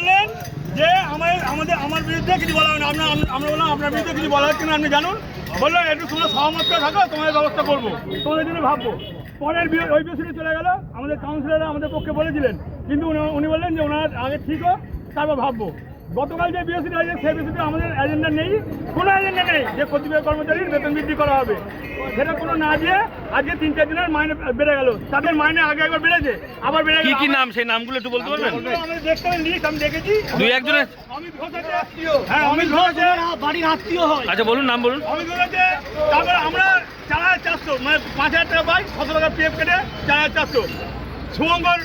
বললেন যে আমার আমাদের, আমার বিরুদ্ধে কিছু বলা হয় না আপনার, আমরা বললাম, আপনার বিরুদ্ধে কিছু বলা হচ্ছে না, আপনি জানুন। বলল, একটু তোমরা সহমত করে থাকো, তোমাদের ব্যবস্থা করব। তোমাদের জন্য ভাববো। পরের ওই বিষয়ে চলে গেল। আমাদের কাউন্সিলররা আমাদের পক্ষে বলেছিলেন। কিন্তু উনি বললেন যে ওনার আগে ঠিক হোক, তারপর ভাববো। গতকাল যে বৃহস্পতি হয়েছে সেই বৃহস্পতি আমাদের এজেন্ডা নেই কোনো এজেন্ডা নেই যে কতিপয় কর্মচারীর বেতন বৃদ্ধি করা হবে। সেটা কোনো না দিয়ে আজকে তিন চার দিনের মাইনে বেড়ে গেল। তাদের মাইনে আগে একবার বেড়েছে আবার বেড়ে কি গেল। কি নাম? সেই নামগুলো একটু বলতে পারবেন? আমাদের দেখতে লিস্ট আমি দেখেছি। দুই একজনের? অমিত ঘোষ আছে হ্যাঁ অমিত ঘোষ আছে। বাড়ির আত্মীয় হয়। আচ্ছা বলুন নাম বলুন। অমিত ঘোষ আছে তারপরে আমরা চার হাজার চারশো মানে পাঁচ হাজার টাকা পাই ছশো টাকা পিএফ কেটে চার হাজার চারশো। শুভঙ্কর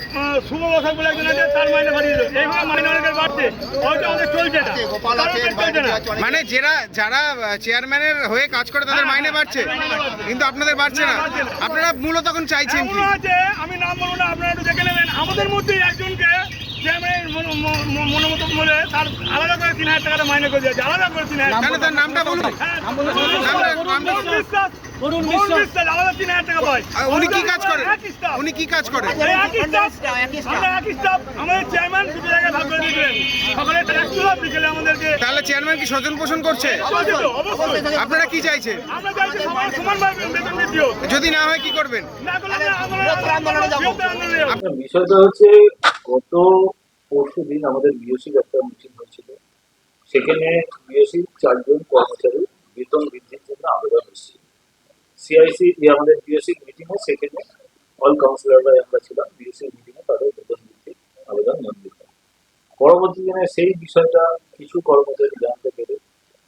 শুভ বসাক বলে একজন আছে তার মাইনে বাড়িয়ে দিল। এইভাবে মাইনে অনেকের বাড়ছে। হয়তো আমাদের চলছে না। না। মানে যারা যারা চেয়ারম্যানের হয়ে কাজ করে তাদের মাইনে বাড়ছে। কিন্তু আপনাদের বাড়ছে না। আপনারা মূলত এখন চাইছেন কি? এমনও আমি নাম বলব না আপনারা একটু দেখে নেবেন। আমাদের মধ্যেই একজনকে চেয়ারম্যানের মনোমত বলে তার আলাদা করে তিন হাজার টাকাটা মাইনে করে দিয়েছে। আলাদা করে তিন হাজার তাহলে তার নামটা বলুন। হ্যাঁ, নামটা- অরুণ বিশ্বাস। আলাদা তিন হাজার টাকা পায় উনি কি কাজ করেন? উনি কি কাজ করেন। আমাদের চেয়ারম্যান দুটো জায়গায় ভাগ করে দিয়েছিলেন। সকালে ট্যাক্স তুলো বিকেলে আমাদেরকে তাহলে চেয়ারম্যান কি স্বজন পোষণ করছে? আপনারা কি চাইছেন? আমরা চাইছি সবার সমানভাবে বেতন হোক। যদি না হয় কি করবেন? না করলে আমরা আন্দোলনে যাব। বৃহত্তর আন্দোলনে যাব। বিষয়টা হচ্ছে গত পরশু দিন আমাদের বিএসসির একটা মিটিং হয়েছিল। সেখানে বিএসসির চারজন কর্মচারী বেতন বৃদ্ধির জন্য আবেদন সিআইসি আমাদের বিএসসির মিটিংয়ে সেখানে অল কাউন্সিলররা আমরা ছিলাম বিএসসির মিটিংয়ে তাদের বেতন বৃদ্ধির আবেদন মঞ্জুর হয় পরবর্তী দিনে সেই বিষয়টা কিছু কর্মচারী জানতে পেরে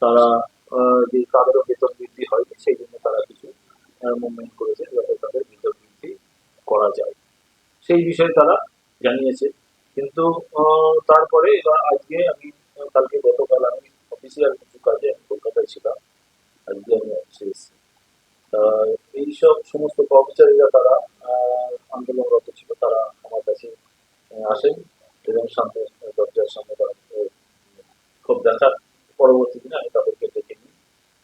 তারা যে তাদেরও বেতন বৃদ্ধি হয়নি, সেই জন্য তারা কিছু মুভমেন্ট করেছে যাতে তাদের বেতন বৃদ্ধি করা যায়। সেই বিষয়ে তারা জানিয়েছে। কিন্তু তারপরে এবার আজকে আমি, কালকে গতকাল আমি অফিসিয়াল কিছু কাজে আমি কলকাতায় ছিলাম আজকে আমি অফিসে এসেছি তা এইসব সমস্ত কর্মচারীরা তারা আন্দোলনরত ছিল। তারা আমার কাছে আসেন এবং সামনে দরজার সামনে তারা খুব দেখার পরবর্তী দিনে আমি তাদেরকে ডেকে নিই।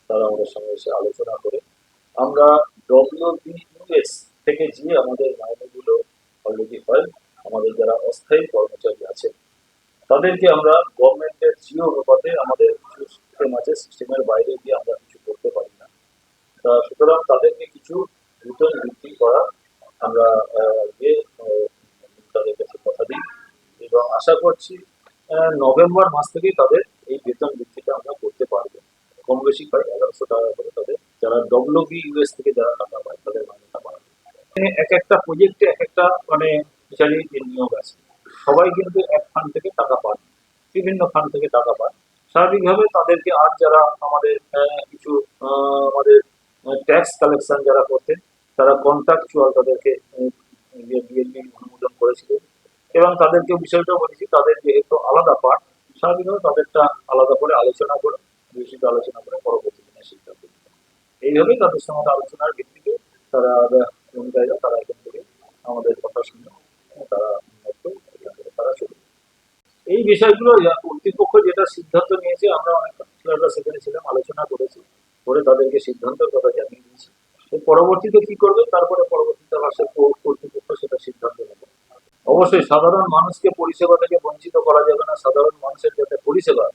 তারা আমাদের সঙ্গে এসে আলোচনা করে। আমরা ডব্লিউবিইউএস থেকে যে আমাদের মাইনেগুলো অলরেডি হয়, আমাদের যারা অস্থায়ী কর্মচারী আছেন, তাদেরকে আমরা গভর্নমেন্টের জিও অনুপাতে আমাদের সিস্টেম আছে সিস্টেমের বাইরে গিয়ে আমরা কিছু করতে পারি না তা সুতরাং তাদেরকে কিছু বেতন বৃদ্ধি করা আমরা তাদের কাছে কথা দিই। এবং আশা করছি নভেম্বর মাস থেকেই তাদের এই বেতন বৃদ্ধিটা আমরা করতে পারব। কম বেশি প্রায় এগারোশো টাকা করে তাদের, যারা ডব্লিউবি ইউএস থেকে যারা টাকা পায়, তাদের মাইনেটা বাড়াবে। এক একটা প্রজেক্টে এক একটা মানে বিচারি নিয়োগ আছে, সবাই কিন্তু এক ফান্ড থেকে টাকা পান বিভিন্ন ফান্ড থেকে টাকা পান স্বাভাবিকভাবে তাদেরকে আর যারা আমাদের কিছু আমাদের ট্যাক্স কালেকশন যারা করতেন, তারা কন্ট্রাকচুয়াল তাদেরকে বিএনপি অনুমোদন করেছিলেন এবং তাদেরকে বিষয়টা বলেছি, তাদের যেহেতু আলাদা পার্ট স্বাভাবিকভাবে তাদেরটা আলাদা করে আলোচনা করে বিশেষত আলোচনা করে পরবর্তী দিনে সিদ্ধান্ত নিতে এইভাবেই তাদের সঙ্গে আলোচনার ভিত্তিতে তারা অনুযায়ীরা তারা এখান থেকে আমাদের কথা শুনে তারা তারা চলে এই বিষয়গুলো ইয়া কর্তৃপক্ষ যেটা সিদ্ধান্ত নিয়েছে, আমরা অনেক সেখানে ছিলাম, আলোচনা করেছি। করে তাদেরকে সিদ্ধান্তের কথা জানিয়ে দিয়েছি। পরবর্তীতে কি করবে? তারপরে পরবর্তীতে আবার সে কর্তৃপক্ষ সেটা সিদ্ধান্ত নেবে। অবশ্যই সাধারণ মানুষকে পরিষেবা থেকে বঞ্চিত করা যাবে না। সাধারণ মানুষের যাতে পরিষেবা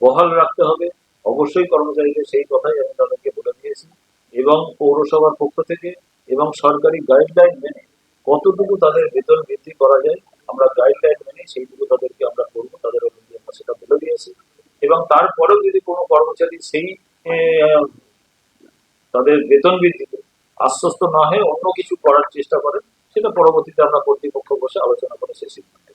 বহাল রাখতে হবে, অবশ্যই কর্মচারীদের সেই কথাই আমি তাদেরকে বলে দিয়েছি। এবং পৌরসভার পক্ষ থেকে এবং সরকারি গাইডলাইন মেনে কতটুকু তাদের বেতন বৃদ্ধি করা যায়, আমরা গাইডলাইন মেনে সেইটুকু তাদেরকে আমরা করব। তাদের আমরা সেটা বলে দিয়েছি। এবং তারপরেও যদি কোনো কর্মচারী সেই তাদের বেতন বৃদ্ধিতে আশ্বস্ত না হয়ে অন্য কিছু করার চেষ্টা করে সেটা পরবর্তীতে আমরা কর্তৃপক্ষ বসে আলোচনা করে সেই সিদ্ধান্ত।